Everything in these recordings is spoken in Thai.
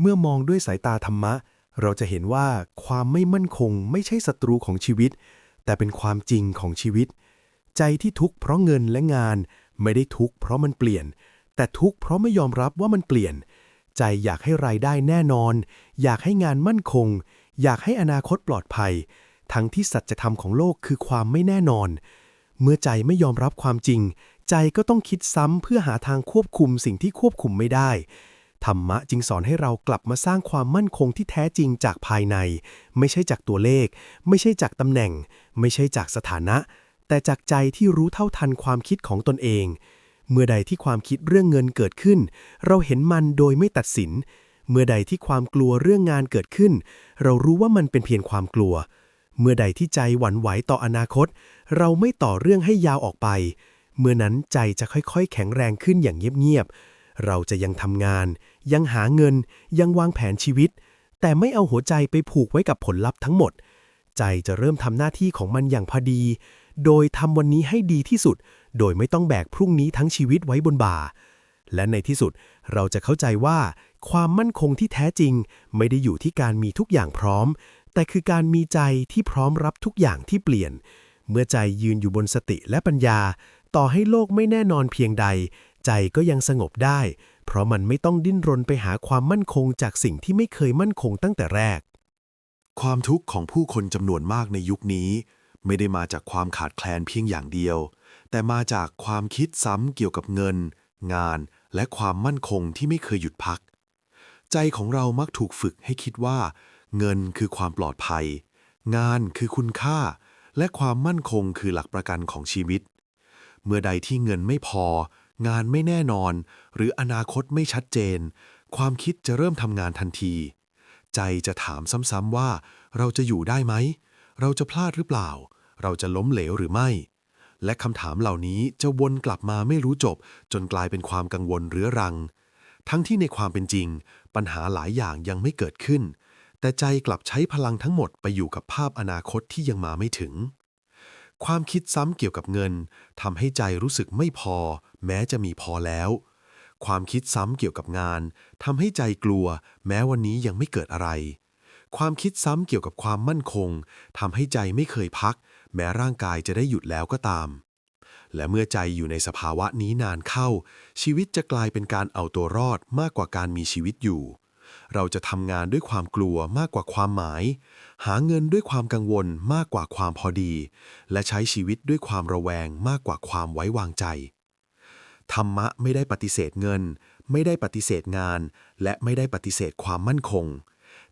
เมื่อมองด้วยสายตาธรรมะ เราจะเห็นว่าความไม่มั่นคงไม่ใช่ศัตรูของชีวิต แต่เป็นความจริงของชีวิต ใจที่ทุกข์เพราะเงินและงาน ไม่ได้ทุกข์เพราะมันเปลี่ยน แต่ทุกข์เพราะไม่ยอมรับว่ามันเปลี่ยน ใจอยากให้รายได้แน่นอน อยากให้งานมั่นคง อยากให้อนาคตปลอดภัย ทั้งที่สัจธรรมของโลกคือความไม่แน่นอน เมื่อใจไม่ยอมรับความจริง ใจก็ต้องคิดซ้ำเพื่อหาทางควบคุมสิ่งที่ควบคุมไม่ได้ ธรรมะจึงสอนให้เรากลับมาสร้างความมั่นคงที่แท้จริงจากภายใน ไม่ใช่จากตัวเลข ไม่ใช่จากตำแหน่ง ไม่ใช่จากสถานะ แต่จากใจที่รู้เท่าทันความคิดของตนเอง เมื่อใดที่ความคิดเรื่องเงินเกิดขึ้น เราเห็นมันโดยไม่ตัดสิน เมื่อใดที่ความกลัวเรื่องงานเกิดขึ้น เรารู้ว่ามันเป็นเพียงความกลัว เมื่อใดที่ใจหวั่นไหวต่ออนาคต เราไม่ต่อเรื่องให้ยาวออกไป เมื่อนั้นใจจะค่อยๆ แข็งแรงขึ้นอย่างเงียบๆเราจะยังทำงาน ยังหาเงิน ยังวางแผนชีวิต แต่ไม่เอาหัวใจไปผูกไว้กับผลลัพธ์ทั้งหมด ใจจะเริ่มทำหน้าที่ของมันอย่างพอดี โดยทำวันนี้ให้ดีที่สุด โดยไม่ต้องแบกพรุ่งนี้ทั้งชีวิตไว้บนบ่า และในที่สุดเราจะเข้าใจว่า ความมั่นคงที่แท้จริง ไม่ได้อยู่ที่การมีทุกอย่างพร้อม แต่คือการมีใจที่พร้อมรับทุกอย่างที่เปลี่ยน เมื่อใจยืนอยู่บนสติและปัญญา ต่อให้โลกไม่แน่นอนเพียงใด ใจก็ยังสงบได้ เพราะมันไม่ต้องดิ้นรนไปหาความมั่นคงจากสิ่งที่ไม่เคยมั่นคงตั้งแต่แรก ความทุกข์ของผู้คนจำนวนมากในยุคนี้ ไม่ได้มาจากความขาดแคลนเพียงอย่างเดียว แต่มาจากความคิดซ้ำเกี่ยวกับเงิน งาน และความมั่นคงที่ไม่เคยหยุดพัก ใจของเรามักถูกฝึกให้คิดว่า เงินคือความปลอดภัย งานคือคุณค่า และความมั่นคงคือหลักประกันของชีวิต เมื่อใดที่เงินไม่พอ งานไม่แน่นอน หรืออนาคตไม่ชัดเจน ความคิดจะเริ่มทำงานทันที ใจจะถามซ้ำๆว่า เราจะอยู่ได้ไหม เราจะพลาดหรือเปล่า เราจะล้มเหลวหรือไม่ และคำถามเหล่านี้จะวนกลับมาไม่รู้จบ จนกลายเป็นความกังวลเรื้อรัง ทั้งที่ในความเป็นจริง ปัญหาหลายอย่างยังไม่เกิดขึ้น แต่ใจกลับใช้พลังทั้งหมดไปอยู่กับภาพอนาคตที่ยังมาไม่ถึง ความคิดซ้ำเกี่ยวกับเงินทำให้ใจรู้สึกไม่พอ แม้จะมีพอแล้ว ความคิดซ้ำเกี่ยวกับงานทำให้ใจกลัว แม้วันนี้ยังไม่เกิดอะไร ความคิดซ้ำเกี่ยวกับความมั่นคงทำให้ใจไม่เคยพัก แม้ร่างกายจะได้หยุดแล้วก็ตาม และเมื่อใจอยู่ในสภาวะนี้นานเข้า ชีวิตจะกลายเป็นการเอาตัวรอดมากกว่าการมีชีวิตอยู่ เราจะทำงานด้วยความกลัวมากกว่าความหมาย หาเงินด้วยความกังวลมากกว่าความพอดี และใช้ชีวิตด้วยความระแวงมากกว่าความไว้วางใจ ธรรมะไม่ได้ปฏิเสธเงิน ไม่ได้ปฏิเสธงาน และไม่ได้ปฏิเสธความมั่นคง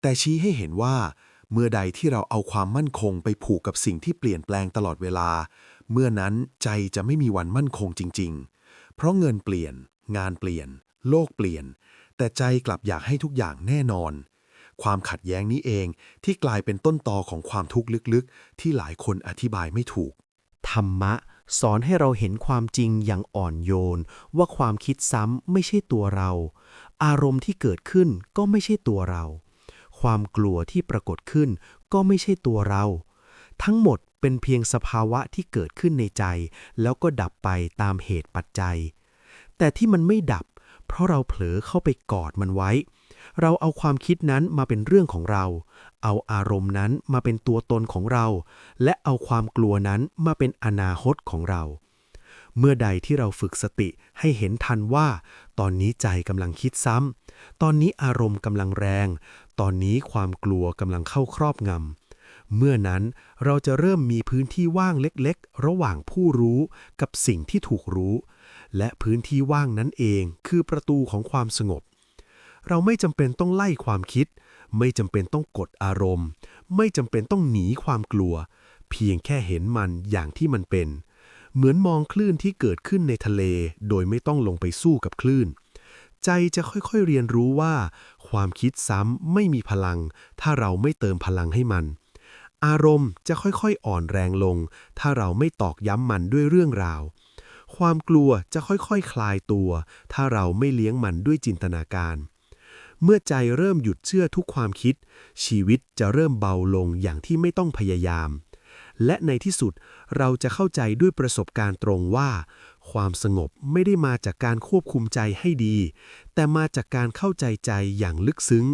แต่ชี้ให้เห็นว่า เมื่อใดที่เราเอาความมั่นคงไปผูกกับสิ่งที่เปลี่ยนแปลงตลอดเวลา เมื่อนั้นใจจะไม่มีวันมั่นคงจริง ๆ เพราะเงินเปลี่ยน งานเปลี่ยน โลกเปลี่ยน แต่ใจกลับอยากให้ทุกอย่างแน่นอน ความขัดแย้งนี้เองที่กลายเป็นต้นตอของความทุกข์ลึกๆ ที่หลายคนอธิบายไม่ถูก ธรรมะ สอนให้เราเห็นความจริงอย่างอ่อนโยน ว่าความคิดซ้ำไม่ใช่ตัวเรา อารมณ์ที่เกิดขึ้นก็ไม่ใช่ตัวเรา ความกลัวที่ปรากฏขึ้นก็ไม่ใช่ตัวเรา ทั้งหมดเป็นเพียงสภาวะที่เกิดขึ้นในใจ แล้วก็ดับไปตามเหตุปัจจัย แต่ที่มันไม่ดับ เพราะเราเผลอเข้าไปกอดมันไว้ เราเอาความคิดนั้นมาเป็นเรื่องของเรา เอาอารมณ์นั้นมาเป็นตัวตนของเรา และเอาความกลัวนั้นมาเป็นอนาคตของเรา เมื่อใดที่เราฝึกสติให้เห็นทันว่า ตอนนี้ใจกำลังคิดซ้ำ ตอนนี้อารมณ์กำลังแรง ตอนนี้ความกลัวกำลังเข้าครอบงำเมื่อนั้นเราจะเริ่มมีพื้นที่ว่างเล็กๆ ระหว่างผู้รู้กับสิ่งที่ถูกรู้ และพื้นที่ว่างนั้นเองคือประตูของความสงบ เราไม่จำเป็นต้องไล่ความคิด ไม่จำเป็นต้องกดอารมณ์ ไม่จำเป็นต้องหนีความกลัว เพียงแค่เห็นมันอย่างที่มันเป็น เหมือนมองคลื่นที่เกิดขึ้นในทะเล โดยไม่ต้องลงไปสู้กับคลื่น ใจจะค่อยๆเรียนรู้ว่า ความคิดซ้ำไม่มีพลัง ถ้าเราไม่เติมพลังให้มันอารมณ์จะค่อยๆ อ่อนแรงลง ถ้าเราไม่ตอกย้ำมันด้วยเรื่องราว ความกลัวจะค่อยๆคคลายตัว ถ้าเราไม่เลี้ยงมันด้วยจินตนาการ เมื่อใจเริ่มหยุดเชื่อทุกความคิด ชีวิตจะเริ่มเบาลงอย่างที่ไม่ต้องพยายาม และในที่สุดเราจะเข้าใจด้วยประสบการณ์ตรงว่า ความสงบไม่ได้มาจากการควบคุมใจให้ดี แต่มาจากการเข้าใจใจอย่างลึกซึ้ง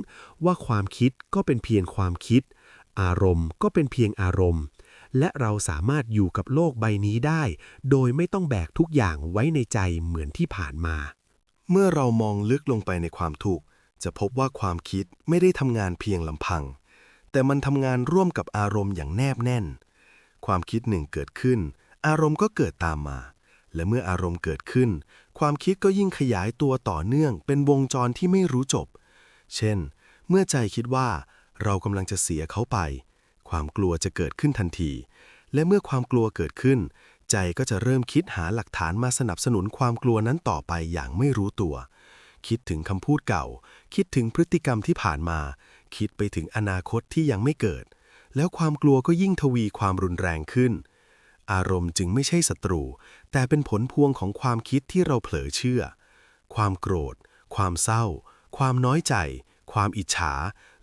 ว่าความคิดก็เป็นเพียงความคิด อารมณ์ก็เป็นเพียงอารมณ์ และเราสามารถอยู่กับโลกใบนี้ได้ โดยไม่ต้องแบกทุกอย่างไว้ในใจเหมือนที่ผ่านมา เมื่อเรามองลึกลงไปในความทุกข์จะพบว่าความคิดไม่ได้ทำงานเพียงลำพัง แต่มันทำงานร่วมกับอารมณ์อย่างแนบแน่น ความคิดหนึ่งเกิดขึ้น อารมณ์ก็เกิดตามมา และเมื่ออารมณ์เกิดขึ้น ความคิดก็ยิ่งขยายตัวต่อเนื่อง เป็นวงจรที่ไม่รู้จบ เช่น เมื่อใจคิดว่า เรากำลังจะเสียเขาไป ความกลัวจะเกิดขึ้นทันที และเมื่อความกลัวเกิดขึ้น ใจก็จะเริ่มคิดหาหลักฐานมาสนับสนุนความกลัวนั้นต่อไปอย่างไม่รู้ตัว คิดถึงคำพูดเก่า คิดถึงพฤติกรรมที่ผ่านมา คิดไปถึงอนาคตที่ยังไม่เกิด แล้วความกลัวก็ยิ่งทวีความรุนแรงขึ้น อารมณ์จึงไม่ใช่ศัตรู แต่เป็นผลพวงของความคิดที่เราเผลอเชื่อ ความโกรธ ความเศร้า ความน้อยใจ ความอิจฉา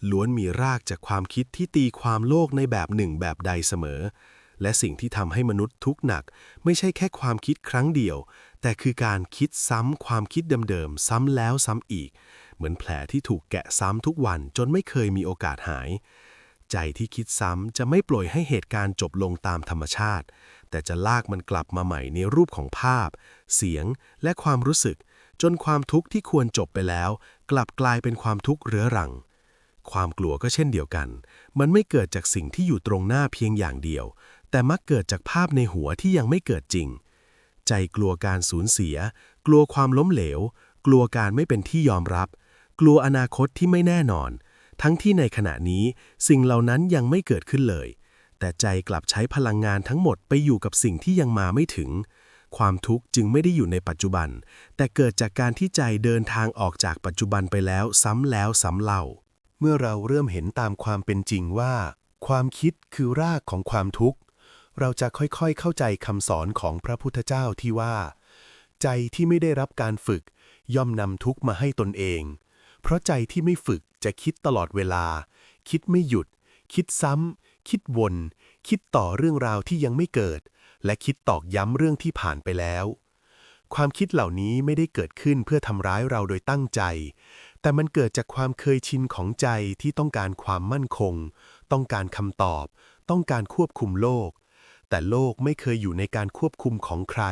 ล้วนมีรากจากความคิดที่ตีความโลกในแบบหนึ่งแบบใดเสมอ และสิ่งที่ทำให้มนุษย์ทุกข์หนัก ไม่ใช่แค่ความคิดครั้งเดียว แต่คือการคิดซ้ำความคิดเดิมๆซ้ำแล้วซ้ำอีก เหมือนแผลที่ถูกแกะซ้ำทุกวันจนไม่เคยมีโอกาสหาย ใจที่คิดซ้ำจะไม่ปล่อยให้เหตุการณ์จบลงตามธรรมชาติ แต่จะลากมันกลับมาใหม่ในรูปของภาพ เสียงและความรู้สึก จนความทุกข์ที่ควรจบไปแล้ว กลับกลายเป็นความทุกข์เรื้อรัง ความกลัวก็เช่นเดียวกัน มันไม่เกิดจากสิ่งที่อยู่ตรงหน้าเพียงอย่างเดียว แต่มักเกิดจากภาพในหัวที่ยังไม่เกิดจริง ใจกลัวการสูญเสีย กลัวความล้มเหลว กลัวการไม่เป็นที่ยอมรับ กลัวอนาคตที่ไม่แน่นอน ทั้งที่ในขณะนี้สิ่งเหล่านั้นยังไม่เกิดขึ้นเลย แต่ใจกลับใช้พลังงานทั้งหมดไปอยู่กับสิ่งที่ยังมาไม่ถึง ความทุกข์จึงไม่ได้อยู่ในปัจจุบัน แต่เกิดจากการที่ใจเดินทางออกจากปัจจุบันไปแล้วซ้ำแล้วซ้ำเล่า เมื่อเราเริ่มเห็นตามความเป็นจริงว่า ความคิดคือรากของความทุกข์ เราจะค่อยๆเข้าใจคำสอนของพระพุทธเจ้าที่ว่า ใจที่ไม่ได้รับการฝึก ย่อมนำทุกข์มาให้ตนเอง เพราะใจที่ไม่ฝึกจะคิดตลอดเวลา คิดไม่หยุด คิดซ้ำคิดวน คิดต่อเรื่องราวที่ยังไม่เกิด และคิดตอกย้ำเรื่องที่ผ่านไปแล้วความคิดเหล่านี้ไม่ได้เกิดขึ้นเพื่อทำร้ายเราโดยตั้งใจ แต่มันเกิดจากความเคยชินของใจที่ต้องการความมั่นคง ต้องการคำตอบ ต้องการควบคุมโลก แต่โลกไม่เคยอยู่ในการควบคุมของใคร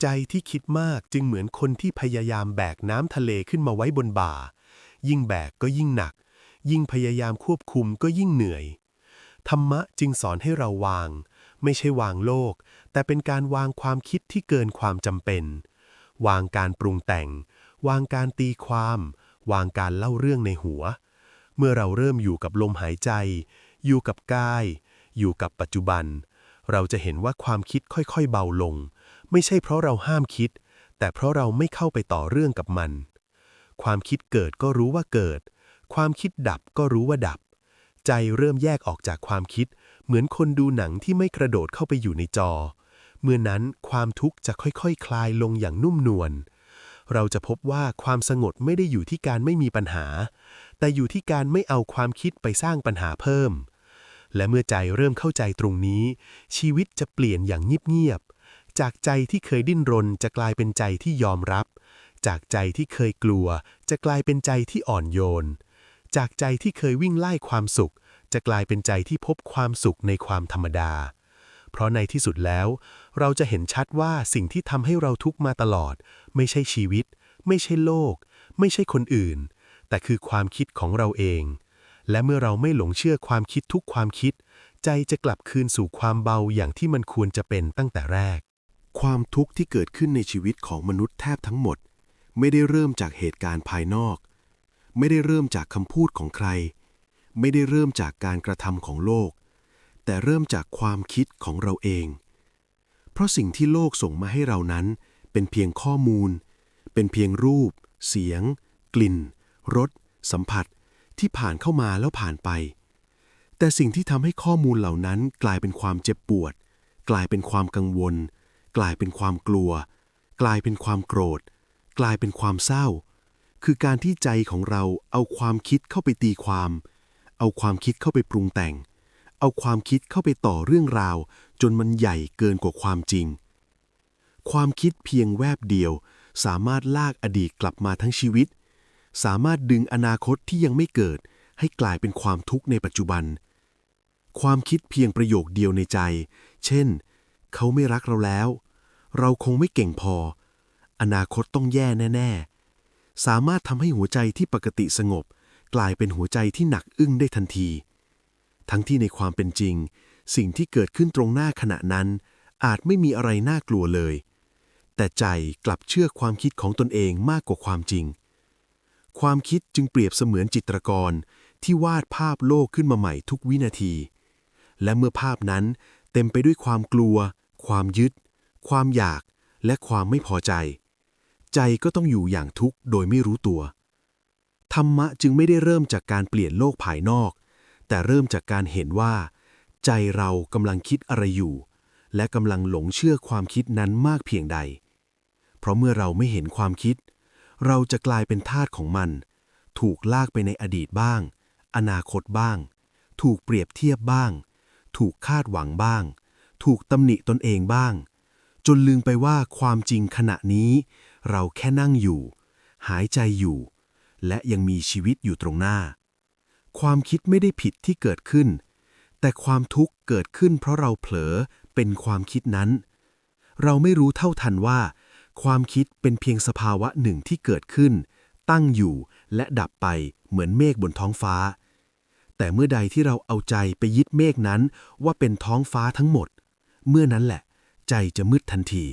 ใจที่คิดมากจึงเหมือนคนที่พยายามแบกน้ำทะเลขึ้นมาไว้บนบ่า ยิ่งแบกก็ยิ่งหนัก ยิ่งพยายามควบคุมก็ยิ่งเหนื่อย ธรรมะจึงสอนให้เราวาง ไม่ใช่วางโลก แต่เป็นการวางความคิดที่เกินความจำเป็น วางการปรุงแต่ง วางการตีความ วางการเล่าเรื่องในหัว เมื่อเราเริ่มอยู่กับลมหายใจ อยู่กับกาย อยู่กับปัจจุบัน เราจะเห็นว่าความคิดค่อยๆเบาลง ไม่ใช่เพราะเราห้ามคิด แต่เพราะเราไม่เข้าไปต่อเรื่องกับมัน ความคิดเกิดก็รู้ว่าเกิด ความคิดดับก็รู้ว่าดับ ใจเริ่มแยกออกจากความคิด เหมือนคนดูหนังที่ไม่กระโดดเข้าไปอยู่ในจอ เมื่อนั้นความทุกข์จะค่อยๆคคลายลงอย่างนุ่มนวล เราจะพบว่าความสงบไม่ได้อยู่ที่การไม่มีปัญหา แต่อยู่ที่การไม่เอาความคิดไปสร้างปัญหาเพิ่ม และเมื่อใจเริ่มเข้าใจตรงนี้ ชีวิตจะเปลี่ยนอย่างเงียบๆจากใจที่เคยดิ้นรนจะกลายเป็นใจที่ยอมรับ จากใจที่เคยกลัว จะกลายเป็นใจที่อ่อนโยน จากใจที่เคยวิ่งไล่ความสุข จะกลายเป็นใจที่พบความสุขในความธรรมดา เพราะในที่สุดแล้ว เราจะเห็นชัดว่าสิ่งที่ทำให้เราทุกมาตลอด ไม่ใช่ชีวิต ไม่ใช่โลก ไม่ใช่คนอื่น แต่คือความคิดของเราเอง และเมื่อเราไม่หลงเชื่อความคิดทุกความคิด ใจจะกลับคืนสู่ความเบาอย่างที่มันควรจะเป็นตั้งแต่แรก ความทุกข์ที่เกิดขึ้นในชีวิตของมนุษย์แทบทั้งหมด ไม่ได้เริ่มจากเหตุการณ์ภายนอก ไม่ได้เริ่มจากคำพูดของใคร ไม่ได้เริ่มจากการกระทำของโลก แต่เริ่มจากความคิดของเราเอง เพราะสิ่งที่โลกส่งมาให้เรานั้น เป็นเพียงข้อมูล เป็นเพียงรูป เสียง กลิ่น รส สัมผัส ที่ผ่านเข้ามาแล้วผ่านไป แต่สิ่งที่ทำให้ข้อมูลเหล่านั้นกลายเป็นความเจ็บปวด กลายเป็นความกังวล กลายเป็นความกลัว กลายเป็นความโกรธ กลายเป็นความเศร้า คือการที่ใจของเราเอาความคิดเข้าไปตีความ เอาความคิดเข้าไปปรุงแต่ง เอาความคิดเข้าไปต่อเรื่องราว จนมันใหญ่เกินกว่าความจริง ความคิดเพียงแวบเดียว สามารถลากอดีตกลับมาทั้งชีวิต สามารถดึงอนาคตที่ยังไม่เกิด ให้กลายเป็นความทุกข์ในปัจจุบัน ความคิดเพียงประโยคเดียวในใจ เช่น เขาไม่รักเราแล้ว เราคงไม่เก่งพอ อนาคตต้องแย่แน่ ๆ สามารถทำให้หัวใจที่ปกติสงบ กลายเป็นหัวใจที่หนักอึ้งได้ทันที ทั้งที่ในความเป็นจริง สิ่งที่เกิดขึ้นตรงหน้าขณะนั้น อาจไม่มีอะไรน่ากลัวเลย แต่ใจกลับเชื่อความคิดของตนเองมากกว่าความจริง ความคิดจึงเปรียบเสมือนจิตรกรที่วาดภาพโลกขึ้นมาใหม่ทุกวินาที และเมื่อภาพนั้นเต็มไปด้วยความกลัว ความยึด ความอยาก และความไม่พอใจ ใจก็ต้องอยู่อย่างทุกข์โดยไม่รู้ตัว ธรรมะจึงไม่ได้เริ่มจากการเปลี่ยนโลกภายนอก แต่เริ่มจากการเห็นว่า ใจเรากำลังคิดอะไรอยู่ และกำลังหลงเชื่อความคิดนั้นมากเพียงใด เพราะเมื่อเราไม่เห็นความคิด เราจะกลายเป็นทาสของมัน ถูกลากไปในอดีตบ้าง อนาคตบ้าง ถูกเปรียบเทียบบ้าง ถูกคาดหวังบ้าง ถูกตำหนิตนเองบ้าง จนลืมไปว่าความจริงขณะนี้ เราแค่นั่งอยู่ หายใจอยู่ และยังมีชีวิตอยู่ตรงหน้า ความคิดไม่ได้ผิดที่เกิดขึ้น แต่ความทุกข์เกิดขึ้นเพราะเราเผลอเป็นความคิดนั้น เราไม่รู้เท่าทันว่า ความคิดเป็นเพียงสภาวะหนึ่งที่เกิดขึ้น ตั้งอยู่และดับไปเหมือนเมฆบนท้องฟ้า แต่เมื่อใดที่เราเอาใจไปยึดเมฆนั้นว่าเป็นท้องฟ้าทั้งหมด เมื่อนั้นแหละ ใจจะมืดทันที